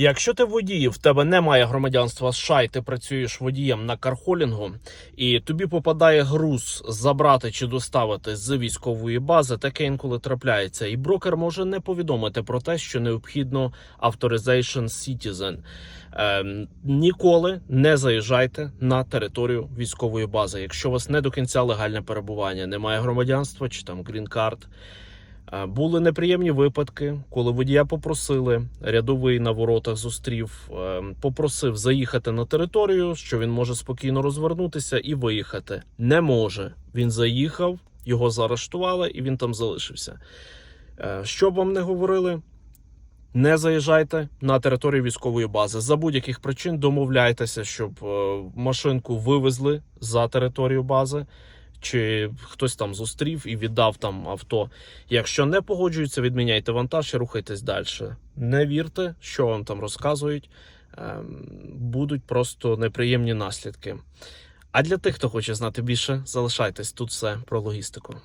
Якщо ти водій, в тебе немає громадянства США, і ти працюєш водієм на кархолінгу, і тобі попадає груз забрати чи доставити з військової бази, таке інколи трапляється. І брокер може не повідомити про те, що необхідно Authorization Citizen. Ем, ніколи не заїжджайте на територію військової бази, якщо у вас не до кінця легальне перебування, немає громадянства чи там грін-карт. Були неприємні випадки, коли водія попросили, рядовий на воротах зустрів, попросив заїхати на територію, що він може спокійно розвернутися і виїхати. Не може. Він заїхав, його заарештували, і він там залишився. Що б вам не говорили? Не заїжджайте на територію військової бази. За будь-яких причин домовляйтеся, щоб е, машинку вивезли за територію бази, чи хтось там зустрів і віддав там авто. Якщо не погоджуються, відміняйте вантаж і рухайтесь далі. Не вірте, що вам там розказують. Ем, Будуть просто неприємні наслідки. А для тих, хто хоче знати більше, залишайтесь тут все про логістику.